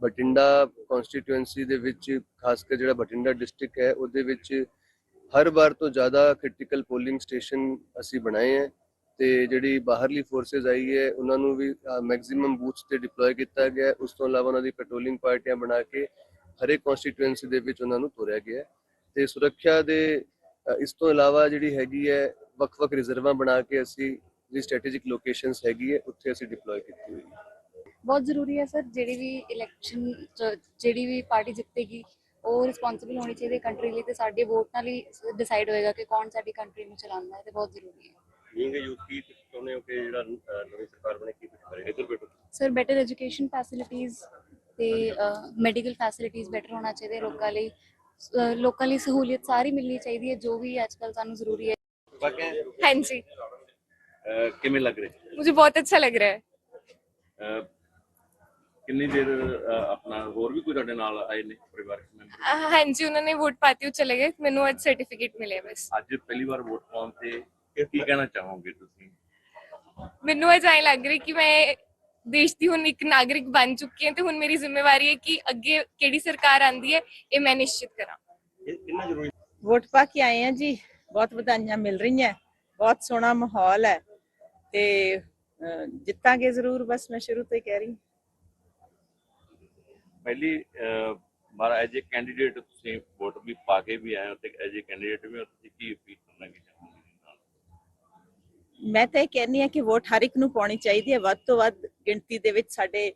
ਬਠਿੰਡਾ ਕਨਸਟੀਟੂਐਂਸੀ ਦੇ ਵਿੱਚ, ਖਾਸ ਕਰ ਜਿਹੜਾ ਬਠਿੰਡਾ ਡਿਸਟ੍ਰਿਕਟ ਹੈ, ਉਹਦੇ ਵਿੱਚ ਹਰ ਵਾਰ ਤੋਂ ਜ਼ਿਆਦਾ ਕ੍ਰਿਟੀਕਲ ਪੋਲਿੰਗ ਸਟੇਸ਼ਨ ਅਸੀਂ ਬਣਾਏ ਹੈ ਤੇ ਜਿਹੜੀ ਬਾਹਰਲੀ ਫੋਰਸਸ ਆਈ ਹੈ, ਉਹਨਾਂ ਨੂੰ ਵੀ ਮੈਕਸਿਮਮ ਬੂਥਸ ਤੇ ਡਿਪਲੋਏ ਕੀਤਾ ਗਿਆ ਉਸ ਤੋਂ ਇਲਾਵਾ ਉਹਨਾਂ ਦੀ ਪੈਟਰੋਲਿੰਗ ਪਾਰਟੀਆਂ ਬਣਾ ਕੇ ਹਰੇਕ ਕਨਸਟੀਟੂਐਂਸੀ ਦੇ ਵਿੱਚ ਉਹਨਾਂ ਨੂੰ ਤੋਰਿਆ ਗਿਆ ਹੈ। ਤੇ ਸੁਰੱਖਿਆ ਦੇ ਇਸ ਤੋਂ ਇਲਾਵਾ ਜਿਹੜੀ ਹੈਗੀ ਹੈ, ਵੱਖ-ਵੱਖ ਰਿਜ਼ਰਵਾਂ ਬਣਾ ਕੇ ਅਸੀਂ, ਜਿਹੜੀ ਸਟ੍ਰੈਟੇਜਿਕ ਲੋਕੇਸ਼ਨਸ ਹੈਗੀ ਹੈ, ਉੱਥੇ ਅਸੀਂ ਡਿਪਲੋਏ ਕੀਤੀ ਹੋਈ ਹੈ। ਬਹੁਤ ਜ਼ਰੂਰੀ ਹੈ ਸਰ ਜਿਹੜੀ ਵੀ ਇਲੈਕਸ਼ਨ ਜਿਹੜੀ ਵੀ ਪਾਰਟੀ ਜਿੱਤੇਗੀ ਉਹ ਰਿਸਪੌਂਸਿਬਲ ਹੋਣੀ ਚਾਹੀਦੀ ਹੈ ਕੰਟਰੀ ਲਈ ਤੇ ਸਾਡੇ ਵੋਟ ਨਾਲ ਹੀ ਡਿਸਾਈਡ ਹੋਏਗਾ ਕਿ ਕੌਣ ਸਾਡੀ ਕੰਟਰੀ ਨੂੰ ਚਲਾਉਂਦਾ ਹੈ ਤੇ ਬਹੁਤ ਜ਼ਰੂਰੀ ਹੈ। ਜਿੰਗੇ ਯੂਥ ਕੀ ਚਾਹੁੰਦੇ ਹੋ ਕਿ ਜਿਹੜਾ ਨਵੀਂ ਸਰਕਾਰ ਬਣੇ ਕੀ ਕੁਝ ਕਰੇ? ਇਧਰ ਬੈਠੋ। ਸਰ ਬੈਟਰ ਐਜੂਕੇਸ਼ਨ ਫੈਸਿਲਿਟੀਜ਼ ਤੇ ਮੈਡੀਕਲ ਫੈਸਿਲਿਟੀਜ਼ ਬੈਟਰ ਹੋਣਾ ਚਾਹੀਦੇ ਲੋਕਾਂ ਲਈ। ਲੋਕਾਂ ਲਈ ਸਹੂਲੀਅਤ ਸਾਰੀ ਮਿਲਣੀ ਚਾਹੀਦੀ ਹੈ ਜੋ ਵੀ ਅੱਜ ਕੱਲ ਸਾਨੂੰ ਜ਼ਰੂਰੀ ਹੈ। ਹਾਂਜੀ। ਕਿਵੇਂ ਲੱਗ ਰਿਹਾ? ਮੈਨੂੰ ਬਹੁਤ ਅੱਛਾ ਲੱਗ ਰਿਹਾ ਹੈ। ਕਿੰਨੀ ਦੇਰ ਆਪਣਾ ਹੋਰ ਵੀ ਕੋਈ ਤੁਹਾਡੇ ਨਾਲ ਆਏ ਨੇ ਪਰਿਵਾਰਕ ਮੈਂਬਰ? ਅਹ ਹਾਂਜੀ ਉਹਨਾਂ ਨੇ ਵੋਟ ਪਾਤੀ ਉਹ ਚਲੇ ਗਏ। ਮੈਨੂੰ ਅੱਜ ਸਰਟੀਫਿਕੇਟ ਮਿਲਿਆ ਬਸ। ਅੱਜ ਪਹਿਲੀ ਵਾਰ ਵੋਟ ਪਾਉਣ ਤੇ ਕੀ ਕਹਿਣਾ ਚਾਹੋਗੇ ਤੁਸੀਂ? ਮੈਨੂੰ ਅੱਜ ਐਂ ਲੱਗ ਰਿਹਾ ਕਿ ਮੈਂ ਦੇਸ਼ ਦੀ ਹੁਣ ਇੱਕ ਨਾਗਰਿਕ ਬਣ ਚੁੱਕੀ ਹਾਂ ਤੇ ਹੁਣ ਮੇਰੀ ਜ਼ਿੰਮੇਵਾਰੀ ਹੈ ਕਿ ਅੱਗੇ ਕਿਹੜੀ ਸਰਕਾਰ ਆਂਦੀ ਹੈ ਇਹ ਮੈਂ ਨਿਸ਼ਚਿਤ ਕਰਾਂ। ਕਿੰਨਾ ਜ਼ਰੂਰੀ? ਵੋਟ ਪਾ ਕੇ ਆਏ ਆ ਜੀ। ਬਹੁਤ ਵਧਾਈਆਂ ਮਿਲ ਰਹੀਆਂ। ਬਹੁਤ ਸੋਹਣਾ ਮਾਹੌਲ ਹੈ। ਤੇ ਜਿੱਤਾਂਗੇ ਜ਼ਰੂਰ। ਬਸ ਮੈਂ ਸ਼ੁਰੂ ਤੋਂ ਹੀ ਕਹਿ ਰਹੀ ਹਾਂ। ਪਹਿਲੀ ਮਾਰਾ ਐਜ ਕੈਂਡੀਡੇਟ ਤੁਸੀਂ ਵੋਟ ਵੀ ਪਾ ਕੇ ਵੀ ਆਏ ਹੋ ਤੇ ਐਜ ਕੈਂਡੀਡੇਟ ਵੀ ਤੁਸੀਂ ਕੀ ਅਪੀਲ ਕਰਨਾ ਕੀ ਮੈਂ ਤਾਂ ਇਹ ਕਹਿੰਦੀ ਹਾਂ ਕਿ ਵੋਟ ਹਰ ਇੱਕ ਨੂੰ ਪਾਉਣੀ ਚਾਹੀਦੀ ਹੈ। ਵੱਧ ਤੋਂ ਵੱਧ ਗਿਣਤੀ ਦੇ ਵਿੱਚ ਸਾਡੇ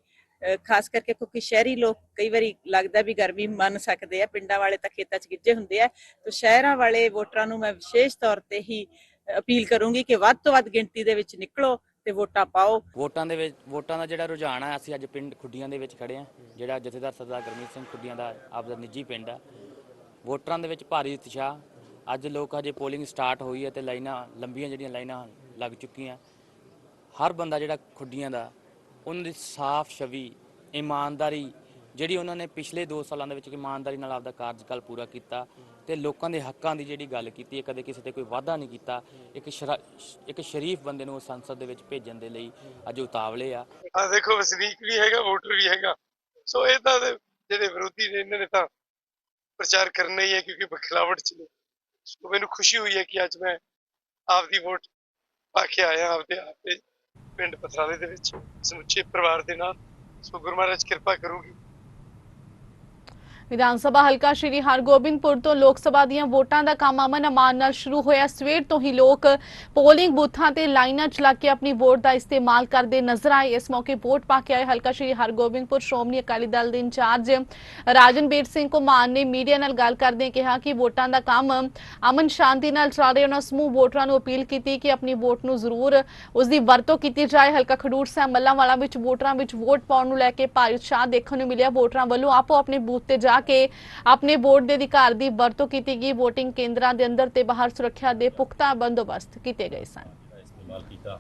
ਖਾਸ ਕਰਕੇ ਕਿਉਂਕਿ ਸ਼ਹਿਰੀ ਲੋਕ ਕਈ ਵਾਰੀ ਲੱਗਦਾ ਵੀ ਗਰਮੀ ਮੰਨ ਸਕਦੇ ਆ। ਪਿੰਡਾਂ ਵਾਲੇ ਤਾਂ ਖੇਤਾਂ 'ਚ ਗਿੱਜੇ ਹੁੰਦੇ ਆ। ਤੇ ਸ਼ਹਿਰਾਂ ਵਾਲੇ ਵੋਟਰਾਂ ਨੂੰ ਮੈਂ ਵਿਸ਼ੇਸ਼ ਤੌਰ ਤੇ ਹੀ ਅਪੀਲ ਕਰੂੰਗੀ ਕਿ ਵੱਧ ਤੋਂ ਵੱਧ ਗਿਣਤੀ ਦੇ ਵਿੱਚ ਨਿਕਲੋ। ਤੇ ਵੋਟਾਂ ਪਾਓ। ਵੋਟਾਂ ਦੇ ਵਿੱਚ, ਵੋਟਾਂ ਦਾ ਜਿਹੜਾ ਰੁਝਾਨ ਆ, ਅਸੀਂ ਅੱਜ ਪਿੰਡ ਖੁੱਡੀਆਂ ਦੇ ਵਿੱਚ ਖੜੇ ਆ, ਜਿਹੜਾ ਜਥੇਦਾਰ ਸਰਦਾਰ ਗੁਰਮੀਤ ਸਿੰਘ ਖੁੱਡੀਆਂ ਦਾ ਆਪਦਾ ਨਿੱਜੀ ਪਿੰਡ ਆ। ਵੋਟਰਾਂ ਦੇ ਵਿੱਚ ਭਾਰੀ ਉਤਸ਼ਾਹ। ਅੱਜ ਲੋਕ ਹਜੇ ਪੋਲਿੰਗ ਸਟਾਰਟ ਹੋਈ ਹੈ ਤੇ ਲਾਈਨਾਂ, ਲੰਬੀਆਂ ਜਿਹੜੀਆਂ ਲਾਈਨਾਂ ਲੱਗ ਚੁੱਕੀਆਂ। ਹਰ ਬੰਦਾ ਜਿਹੜਾ ਖੁੱਡੀਆਂ ਦਾ ਉਹਨਾਂ ਦੀ ਸਾਫ਼ ਛਵੀ, ਇਮਾਨਦਾਰੀ, ਜਿਹੜੀ ਉਹਨਾਂ ਨੇ ਪਿਛਲੇ 2 ਸਾਲਾਂ ਦੇ ਵਿੱਚ ਇਮਾਨਦਾਰੀ ਨਾਲ ਆਪਦਾ ਕਾਰਜਕਾਲ ਪੂਰਾ ਕੀਤਾ ਤੇ ਲੋਕਾਂ ਦੇ ਹੱਕਾਂ ਦੀ ਜਿਹੜੀ ਗੱਲ ਕੀਤੀ ਹੈ ਕਦੇ ਕਿਸੇ ਤੇ ਕੋਈ ਵਾਅਦਾ ਨਹੀਂ ਕੀਤਾ। ਇੱਕ ਸ਼ਰਾ- ਇੱਕ ਸ਼ਰੀਫ ਬੰਦੇ ਨੂੰ ਸੰਸਦ ਦੇ ਵਿੱਚ ਭੇਜਣ ਦੇ ਲਈ ਅੱਜ ਉਤਾਵਲੇ ਆ। ਆ ਦੇਖੋ, ਵਸਨੀਕ ਵੀ ਹੈਗਾ, ਵੋਟਰ ਵੀ ਹੈਗਾ। ਸੋ ਇਹ ਤਾਂ ਦੇ- ਜਿਹੜੇ ਵਿਰੋਧੀ ਨੇ, ਇਹਨਾਂ ਨੇ ਤਾਂ ਪ੍ਰਚਾਰ ਕਰਨਾ ਹੀ ਹੈ ਕਿਉਂਕਿ ਬਖਲਾਵਟ ਚ ਨੇ। ਸੋ ਮੈਨੂੰ ਖੁਸ਼ੀ ਹੋਈ ਹੈ ਕਿ ਅੱਜ ਮੈਂ ਆਪਦੀ ਵੋਟ ਪਾ ਕੇ ਆਇਆ, ਆਪਦੇ ਆਪਦੇ ਪਿੰਡ ਪਥਰਾਲੇ ਦੇ ਵਿੱਚ। ਸਮੁੱਚੇ ਪਰਿਵਾਰ ਦੇ ਨਾਲ। ਸੋ ਗੁਰੂ ਮਹਾਰਾਜ ਕਿਰਪਾ ਕਰੂਗੀ। ਵਿਧਾਨ ਸਭਾ ਹਲਕਾ ਸ਼੍ਰੀ ਹਰਗੋਬਿੰਦਪੁਰ ਤੋਂ ਲੋਕ ਸਭਾ ਦੀਆਂ ਵੋਟਾਂ ਦਾ ਕੰਮ ਅਮਨ ਅਮਾਨ ਨਾਲ ਸ਼ੁਰੂ ਹੋਇਆ। ਸਵੇਰ ਤੋਂ ਹੀ ਲੋਕ ਪੋਲਿੰਗ ਬੂਥਾਂ ਤੇ ਲਾਈਨਾਂ ਚਲਾ ਕੇ ਆਪਣੀ ਵੋਟ ਦਾ ਇਸਤੇਮਾਲ ਕਰਦੇ ਨਜ਼ਰ ਆਏ। ਇਸ ਮੌਕੇ ਵੋਟ ਪਾ ਕੇ ਆਏ ਹਲਕਾ ਸ਼੍ਰੀ ਹਰਗੋਬਿੰਦਪੁਰ ਸ਼੍ਰੋਮਣੀ ਅਕਾਲੀ ਦਲ ਦੇ ਇੰਚਾਰਜ ਰਾਜਨਬੀਰ ਸਿੰਘ ਕੁਮਾਰ ਨੇ ਮੀਡੀਆ ਨਾਲ ਗੱਲ ਕਰਦੇ ਕਿਹਾ ਕਿ ਵੋਟਾਂ ਦਾ ਕੰਮ ਅਮਨ ਸ਼ਾਂਤੀ ਨਾਲ ਚੱਲ ਰਿਹਾ। ਉਹਨਾਂ ਸਮੂਹ ਵੋਟਰਾਂ ਨੂੰ ਅਪੀਲ ਕੀਤੀ ਕਿ ਆਪਣੀ ਵੋਟ ਨੂੰ ਜ਼ਰੂਰ ਉਸ ਦੀ ਵਰਤੋਂ ਕੀਤੀ ਜਾਏ। ਹਲਕਾ ਖਡੂਰ ਸਾਹਿਬ ਮੱਲਾਂਵਾਲਾ ਵਿੱਚ ਵੋਟਰਾਂ ਵਿੱਚ ਵੋਟ ਪਾਉਣ ਨੂੰ ਲੈ ਕੇ ਭਾਰੀ ਉਤਸ਼ਾਹ ਦੇਖਣ ਨੂੰ ਮਿਲਿਆ। ਵੋਟਰਾਂ ਵੱਲੋਂ ਆਪੋ ਆਪਣੇ ਬੂਥ ਤੇ ਜਾ ਕੇ ਆਪਣੇ ਵੋਟ ਦੇ ਅਧਿਕਾਰ ਦੀ ਵਰਤੋਂ ਕੀਤੀ ਗਈ। VOTING ਕੇਂਦਰਾਂ ਦੇ ਅੰਦਰ ਤੇ ਬਾਹਰ ਸੁਰੱਖਿਆ ਦੇ ਪੁਖਤਾ ਬੰਦੋਬਸਤ ਕੀਤੇ ਗਏ ਸਨ। ਇਸਤੇਮਾਲ ਕੀਤਾ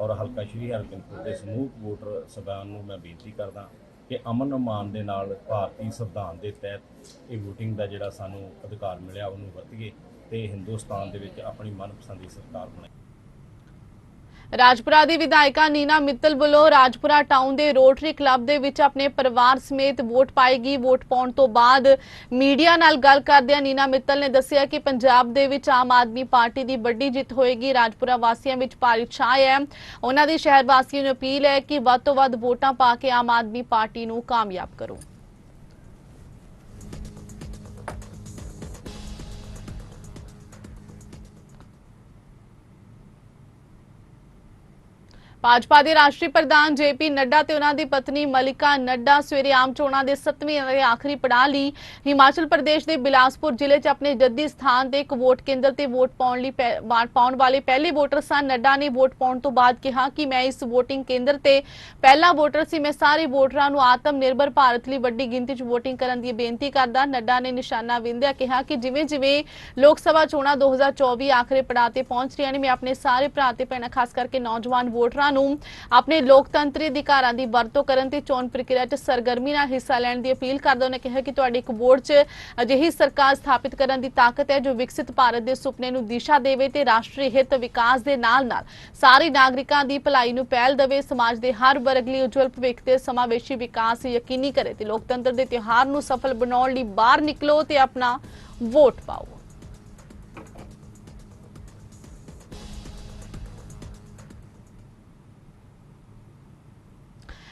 ਔਰ ਹਲਕਾ ਸ਼੍ਰੀ ਹਰਗੋਬਿੰਦਪੁਰ ਦੇ ਸਮੂਹ ਵੋਟਰ ਸਭਾ ਨੂੰ ਮੈਂ ਬੇਨਤੀ ਕਰਦਾ ਕਿ ਅਮਨ ਅਮਾਨ ਦੇ ਨਾਲ ਭਾਰਤੀ ਸੰਵਿਧਾਨ ਦੇ ਤਹਿਤ ਇਹ VOTING ਦਾ ਜਿਹੜਾ ਸਾਨੂੰ ਅਧਿਕਾਰ ਮਿਲਿਆ, ਉਹਨੂੰ ਵਰਤੀਏ ਤੇ ਹਿੰਦੁਸਤਾਨ ਦੇ ਵਿੱਚ ਆਪਣੀ ਮਨਪਸੰਦ ਦੀ ਸਰਕਾਰ ਬਣਾਈਏ। ਰਾਜਪੁਰਾ ਦੀ ਵਿਧਾਇਕਾ ਨੀਨਾ ਮਿੱਤਲ ਵੱਲੋਂ ਰਾਜਪੁਰਾ ਟਾਊਨ ਦੇ ਰੋਟਰੀ ਕਲੱਬ ਦੇ ਵਿੱਚ ਆਪਣੇ ਪਰਿਵਾਰ ਸਮੇਤ ਵੋਟ ਪਾਏਗੀ। ਵੋਟ ਪਾਉਣ ਤੋਂ ਬਾਅਦ ਮੀਡੀਆ ਨਾਲ ਗੱਲ ਕਰਦਿਆਂ ਨੀਨਾ ਮਿੱਤਲ ਨੇ ਦੱਸਿਆ ਕਿ ਪੰਜਾਬ ਦੇ ਵਿੱਚ ਆਮ ਆਦਮੀ ਪਾਰਟੀ ਦੀ ਵੱਡੀ ਜਿੱਤ ਹੋਏਗੀ। ਰਾਜਪੁਰਾ ਵਾਸੀਆਂ ਵਿੱਚ ਭਾਰੀ ਉਤਸ਼ਾਹ ਹੈ। ਉਹਨਾਂ ਦੀ ਸ਼ਹਿਰ ਵਾਸੀਆਂ ਨੂੰ ਅਪੀਲ ਹੈ ਕਿ ਵੱਧ ਤੋਂ ਵੱਧ ਵੋਟਾਂ ਪਾ ਕੇ ਆਮ ਆਦਮੀ ਪਾਰਟੀ ਨੂੰ ਕਾਮਯਾਬ ਕਰੋ। ਭਾਜਪਾ ਦੇ ਰਾਸ਼ਟਰੀ ਪ੍ਰਧਾਨ ਜੇਪੀ ਨੱਡਾ ਤੇ ਉਹਨਾਂ ਦੀ ਪਤਨੀ ਮਲਿਕਾ ਨੱਡਾ ਸਵੇਰੇ ਆਮ ਚੋਣਾਂ ਦੇ 7ਵੇਂ ਅਤੇ ਆਖਰੀ ਪੜਾਅ ਲਈ ਹਿਮਾਚਲ ਪ੍ਰਦੇਸ਼ ਦੇ ਬਿਲਾਸਪੁਰ ਜ਼ਿਲ੍ਹੇ 'ਚ ਆਪਣੇ ਜੱਦੀ ਸਥਾਨ ਤੇ ਇੱਕ ਵੋਟ ਕੇਂਦਰ ਤੇ ਵੋਟ ਪਾਉਣ ਲਈ ਪਾਉਣ ਵਾਲੇ ਪਹਿਲੇ ਵੋਟਰ ਸਨ। ਨੱਡਾ ਨੇ ਵੋਟ ਪਾਉਣ ਤੋਂ ਬਾਅਦ ਕਿਹਾ ਕਿ ਮੈਂ ਇਸ VOTING ਕੇਂਦਰ ਤੇ ਪਹਿਲਾ ਵੋਟਰ ਸੀ। ਮੈਂ ਸਾਰੇ ਵੋਟਰਾਂ ਨੂੰ ਆਤਮ ਨਿਰਭਰ ਭਾਰਤ ਲਈ ਵੱਡੀ ਗਿਣਤੀ 'ਚ VOTING ਕਰਨ ਦੀ ਬੇਨਤੀ ਕਰਦਾ। ਨੱਡਾ ਨੇ ਨਿਸ਼ਾਨਾ ਵਿੰਦਿਆ ਕਿਹਾ ਕਿ ਜਿਵੇਂ ਜਿਵੇਂ ਲੋਕ ਸਭਾ ਚੋਣਾਂ 2024 ਆਖਰੀ ਪੜਾਅ ਤੇ ਪਹੁੰਚ ਰਹੀਆਂ ਨੇ, ਮੈਂ ਆਪਣੇ ਸਾਰੇ ਭਰਾ ਤੇ ਭੈਣਾਂ, ਖਾਸ ਕਰਕੇ ਨੌਜਵਾਨ ਵੋਟਰਾਂ ਨੂੰ ਆਪਣੇ ਲੋਕਤੰਤਰੀ ਅਧਿਕਾਰਾਂ ਦੀ ਵਰਤੋਂ ਕਰਨ ਤੇ ਚੋਣ ਪ੍ਰਕਿਰਿਆ 'ਚ ਸਰਗਰਮੀ ਨਾਲ ਹਿੱਸਾ ਲੈਣ ਦੀ ਅਪੀਲ ਕਰਦਾ ਉਹਨੇ ਕਿਹਾ ਕਿ ਤੁਹਾਡੀ ਇੱਕ ਵੋਟ 'ਚ ਅਜਿਹੀ ਸਰਕਾਰ ਸਥਾਪਿਤ ਕਰਨ ਦੀ ਤਾਕਤ ਹੈ ਜੋ ਵਿਕਸਿਤ ਭਾਰਤ ਦੇ ਸੁਪਨੇ ਨੂੰ ਦਿਸ਼ਾ ਦੇਵੇ ਤੇ ਰਾਸ਼ਟਰੀ ਹਿੱਤ ਵਿਕਾਸ ਦੇ ਨਾਲ-ਨਾਲ ਸਾਰੇ ਨਾਗਰਿਕਾਂ ਦੀ ਭਲਾਈ ਨੂੰ ਪਹਿਲ ਦੇਵੇ, ਸਮਾਜ ਦੇ ਹਰ ਵਰਗ ਲਈ ਉਜਵਲ ਭਵਿੱਖ ਤੇ ਸਮਾਵੇਸ਼ੀ ਵਿਕਾਸ ਯਕੀਨੀ ਕਰੇ ਤੇ ਲੋਕਤੰਤਰ ਦੇ ਤਿਉਹਾਰ ਨੂੰ ਸਫਲ ਬਣਾਉਣ ਲਈ ਬਾਹਰ ਨਿਕਲੋ ਤੇ ਆਪਣਾ ਵੋਟ ਪਾਓ।